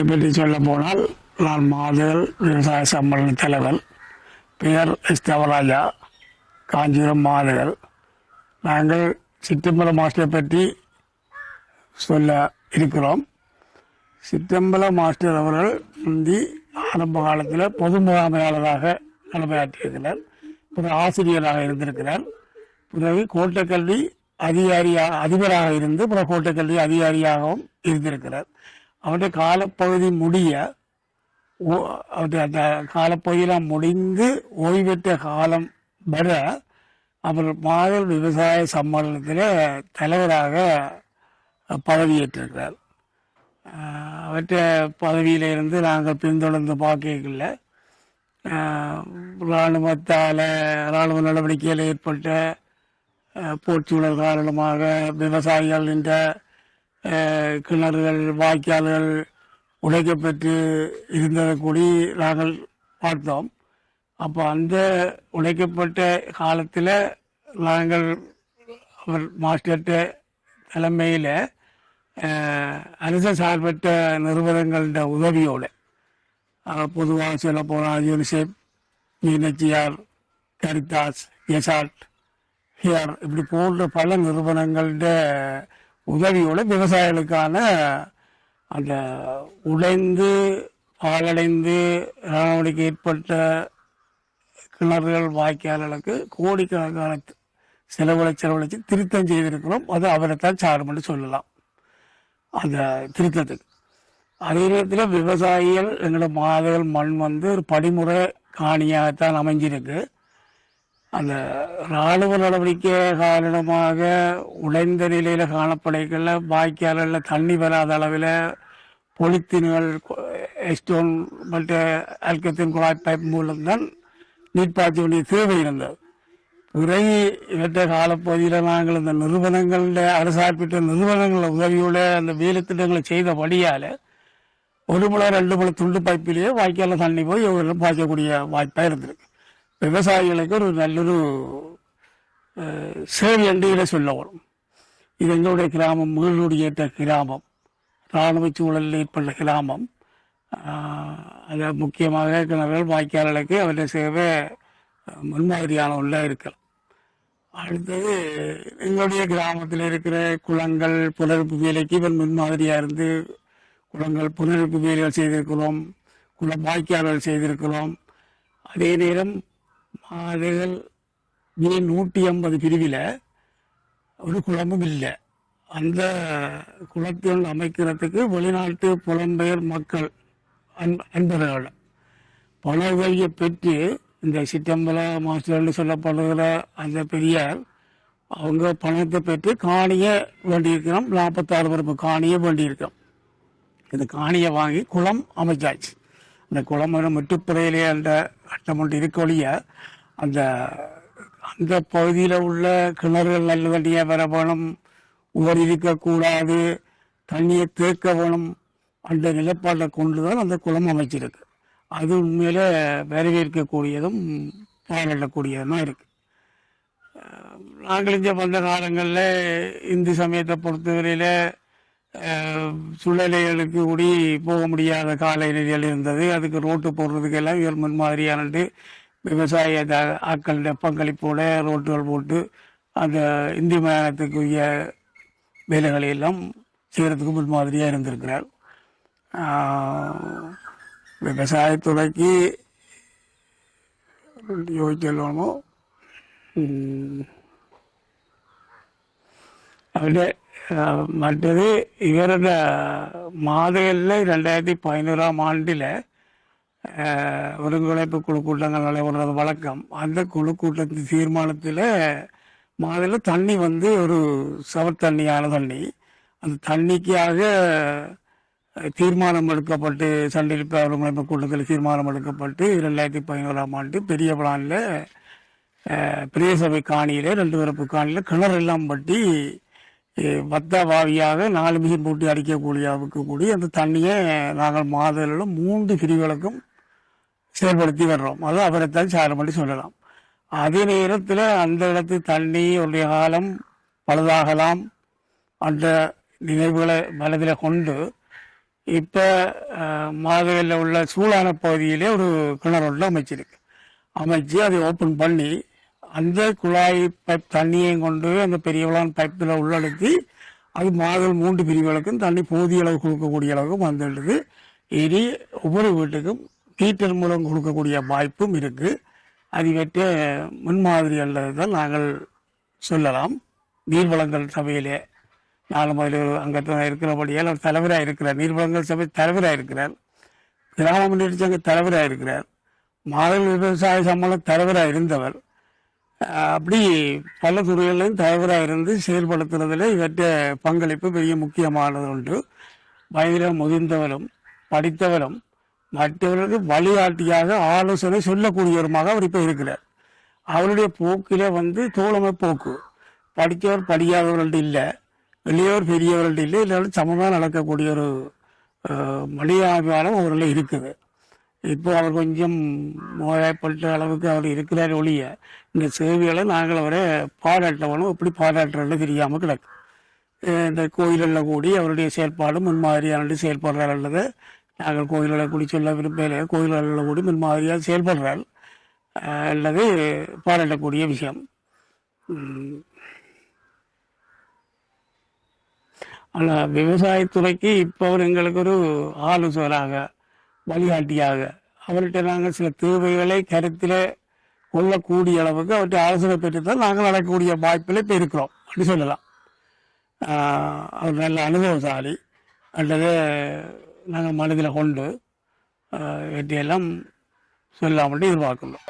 என்னை பற்றி சொல்ல போனால் நான் மாதல் விவசாய சம்மேளன தலைவர் பெயர் எஸ். தவராஜா காஞ்சிபுரம் மாதகள் நாங்கள் சித்தம்பலம் மாஸ்டரை பற்றி சொல்ல இருக்கிறோம். சித்தம்பல மாஸ்டர் அவர்கள் முந்தி ஆரம்ப காலத்தில் பொது முகாமையாளராக கடமையாற்றியிருக்கிறார் பிறகு ஆசிரியராக இருந்திருக்கிறார். பிறகு கோட்டக்கல்வி அதிகாரியாக அதிபராக இருந்து பிற கோட்டக்கல்வி அதிகாரியாகவும் இருந்திருக்கிறார். அவருடைய காலப்பகுதி முடிய ஓ- அந்த காலப்பகுதியெல்லாம் முடிந்து ஓய்வு பெற்ற காலம் வர அவர் மாதல் விவசாய சம்மேளனத்தில் தலைவராக பதவியேற்றிருக்கிறார். அவற்ற அவற்றை இருந்து நாங்கள் பின்தொடர்ந்து பார்க்கல இராணுவத்தால் இராணுவ நடவடிக்கையில் ஏற்பட்ட போட்டியுடன் காரணமாக விவசாயிகள் என்ற கிணறுகள் வாய்க்கால்கள் உடைக்கப்பட்டு இருந்ததை கூடி நாங்கள் பார்த்தோம். அப்போ அந்த உடைக்கப்பட்ட காலத்தில் நாங்கள் அவர் மாஸ்டர்கிட்ட தலைமையில் அரச சார்பற்ற நிறுவனங்கள உதவியோடு பொதுவாக சொல்ல போனால் யூனிசெஃப் யூனிச்சிஆர் கரிதாஸ் எசாட் ஹியர் இப்படி போன்ற பல நிறுவனங்கள உதவியோட விவசாயிகளுக்கான அந்த உடைந்து பாலடைந்து நடவடிக்கை ஏற்பட்ட கிணறுகள் வாய்க்கால்களுக்கு கோடிக்கணக்கான செலவுகளை செலவழித்து திருத்தம் செய்திருக்கிறோம். அது அவரைத்தான் சாரும் சொல்லலாம். அந்த திருத்தத்துக்கு. அதே நேரத்தில் விவசாயிகள் எங்களோட மாதங்கள் மண் வந்து ஒரு படிமுறை காணியாகத்தான் அமைஞ்சிருக்கு. அந்த இராணுவ நடவடிக்கை காரணமாக உடைந்த நிலையில் காணப்படைக்கல வாய்க்காலில் தண்ணி வராத அளவில் பொலித்தீன்கள் எஸ்டோன் மற்ற அல்கத்தின் குழாய் பைப் மூலம்தான் நீர் பாய்ச்ச வேண்டிய தேவை இருந்தது பிறகு இவற்ற காலப்பகுதியில் நாங்கள் இந்த நிறுவனங்களில் அரசார்பிட்ட நிறுவனங்கள உதவியோட அந்த வேலை திட்டங்களை செய்தபடியால் ஒரு முளை ரெண்டு முளை துண்டு பைப்பிலேயே வாய்க்கால தண்ணி போய் இவங்க பாய்ச்சக்கூடிய வாய்ப்பாக இருந்திருக்கு. விவசாயிகளுக்கு ஒரு நல்லொரு சேவை என்று சொல்ல வரும். இது எங்களுடைய கிராமம் மீளுடியேற்ற கிராமம். இராணுவ சூழலில் ஏற்பட்ட கிராமம். அது முக்கியமாக கிணறுகள் வாய்க்கால்களுக்கு அவருடைய சேவை முன்மாதிரியான உள்ள இருக்கலாம். அடுத்தது எங்களுடைய கிராமத்தில் இருக்கிற குளங்கள் புனரப்பு வேலைக்கு இவன் முன்மாதிரியாக இருந்து குளங்கள் புனரப்பு வேலைகள் செய்திருக்கிறோம் குளம் வாய்க்கால்கள் செய்திருக்கிறோம். அதே நேரம் அதுகள் ஏ நூற்றி ஐம்பது பிரிவில் ஒரு குளமும் இல்லை. அந்த குளத்தில் அமைக்கிறதுக்கு வெளிநாட்டு புலம்பெயர் மக்கள் அன் அன்பர்கள். பல உதவியை பெற்று இந்த சிற்றம்பல மாஸ்டர்னு சொல்லப்படுகிற அந்த பெரியார் அவங்க பணத்தை பெற்று காணிய வேண்டியிருக்கிறோம். நாற்பத்தாறு பருப்பு காணிய வேண்டியிருக்கிறோம். இந்த காணியை வாங்கி குளம் அமைச்சாச்சு. அந்த குளம் ஒரு அந்த கட்டம் ஒன்று இருக்கொழிய அந்த அந்த பகுதியில் உள்ள கிணறுகள் நல்ல தண்ணியாக வர வேணும். உவர் இருக்கக்கூடாது தண்ணியை தேக்க வேணும். அந்த நிலப்பாட்டை கொண்டு தான் அந்த குளம் அமைச்சிருக்கு. அது உண்மையில் வரவேற்கக்கூடியதும் பாராட்டக்கூடியதும் தான் நாங்கள் இங்கே வந்த காலங்களில் இந்து சமயத்தை பொறுத்தவரையில் சூழ்நிலைகளுக்கு கூடி போக முடியாத காலநிலைகள் இருந்தது. அதுக்கு ரோட்டு போடுறதுக்கு எல்லாம் இவர் முன்மாதிரியானது விவசாய த- ஆட்களுடைய பங்களிப்போட ரோட்டுகள் போட்டு அந்த இந்தி மயானத்துக்குரிய வேலைகளை எல்லாம் செய்கிறதுக்கு முன்மாதிரியாக இருந்திருக்கிறார் ஆஹ் விவசாயத்துறைக்கு யோசிச்சல்லோமோ അവിടെ മറ്റത് ഇവരുടെ മാതകളിൽ രണ്ടായിരത്തി പതിനോറാം ആണ്ടില് ஒருங்கிணைப்பு குழு கூட்டங்கள் நடைபெறது வழக்கம். அந்த குழு கூட்டத்தின் தீர்மானத்தில் மாதிரில் தண்ணி வந்து ஒரு சவத்தண்ணியான தண்ணி. அந்த தண்ணிக்காக தீர்மானம் எடுக்கப்பட்டு சண்டிலிப்ப ஒருங்கிணைப்பு கூட்டத்தில் தீர்மானம் எடுக்கப்பட்டு ரெண்டாயிரத்தி பதினோராம் ஆண்டு பெரிய பிளானில் பெரிய சபை ரெண்டு பிறப்பு காணியில் கிணறு எல்லாம் பட்டி வத்த வாவியாக நாலு மிஷின் போட்டி அடிக்கக்கூடிய அளவுக்கு கூடி அந்த தண்ணியை நாங்கள் மாதலில் மூன்று பிரிவுகளுக்கும் செயல்படுத்தி வர்றோம். அது அவரைத்தான் சாரம் பண்ணி சொல்லலாம். அதே நேரத்தில் அந்த இடத்து தண்ணி உடைய காலம் பழுதாகலாம். அந்த நினைவுகளை மனதில் கொண்டு இப்போ மாதவியில் உள்ள சூழான பகுதியிலே ஒரு கிணறு ஒன்று அமைச்சிருக்கு. அமைச்சு அதை ஓப்பன் பண்ணி அந்த குழாய் பைப் தண்ணியையும் கொண்டு அந்த பெரியவளான் பைப்பில் உள்ளடக்கி அது மாதம் மூன்று பிரிவுகளுக்கும் தண்ணி போதிய அளவு கொடுக்கக்கூடிய அளவுக்கு வந்துடுது இனி ஒவ்வொரு வீட்டுக்கும் ஹீட்டர் மூலம் கொடுக்கக்கூடிய வாய்ப்பும் இருக்குது அது பற்றிய முன்மாதிரி அல்லது தான் நாங்கள் சொல்லலாம். நீர்வளங்கள் சபையிலே நாலு முதல் அங்கத்தான் இருக்கிறபடியால் அவர் தலைவராக இருக்கிறார். நீர்வளங்கள் சபை தலைவராக இருக்கிறார். கிராம முன்னேற்ற சங்க தலைவராக இருக்கிறார். மாதல் விவசாய சம்பளம் தலைவராக இருந்தவர். அப்படி பல துறைகளிலும் தலைவராக இருந்து செயல்படுத்துறதுல இவற்ற பங்களிப்பு பெரிய முக்கியமானது உண்டு. வயதில் முதிர்ந்தவரும் படித்தவரும் மற்றவர்களுக்கு வழிகாட்டியாக ஆலோசனை சொல்லக்கூடியவருமாக அவர் இப்போ இருக்கிறார். அவருடைய போக்கிலே வந்து தோழமை போக்கு. படித்தவர் படிக்காதவர்கள்ட்ட இல்லை. வெளியோர் பெரியவர்கள்ட்ட இல்லை. இல்லாட்டி சமமாக நடக்கக்கூடிய ஒரு அஹ், மனிதாபிமானம் அவரில் இருக்குது. இப்போ அவர் கொஞ்சம் நோய்வாய்ப்பட்ட அளவுக்கு அவர் இருக்கிறார் ஒழிய இந்த சேவைகளை நாங்கள் அவரை பாராட்டவனும் எப்படி பாராட்டுறதுன்னு தெரியாமல் கிடக்கு. இந்த கோயிலில் கூடி அவருடைய செயல்பாடு முன்மாதிரியான செயல்படுறார் அல்லது நாங்கள் கோயில்களை கூடி சொல்ல விரும்பல. கோயில்களில் கூடி முன்மாதிரியாக மாதிரியாக அஹ் அல்லது பாராட்டக்கூடிய விஷயம். ஆனால் விவசாயத்துறைக்கு இப்போ அவர் எங்களுக்கு ஒரு ஆலோசகராக வழிகாட்டியாக அவர்கிட்ட நாங்கள் சில தேவைகளை கருத்தில் கொள்ளக்கூடிய அளவுக்கு அவர்கிட்ட ஆலோசனை பெற்று தான் நாங்கள் நடக்கக்கூடிய வாய்ப்பில் இப்போ இருக்கிறோம். அப்படி சொல்லலாம். அவர் நல்ல அனுபவசாலி. அல்லது நாங்கள் மனதில் கொண்டு வெற்றியெல்லாம் சொல்லாமல் எதிர்பார்க்கிறோம்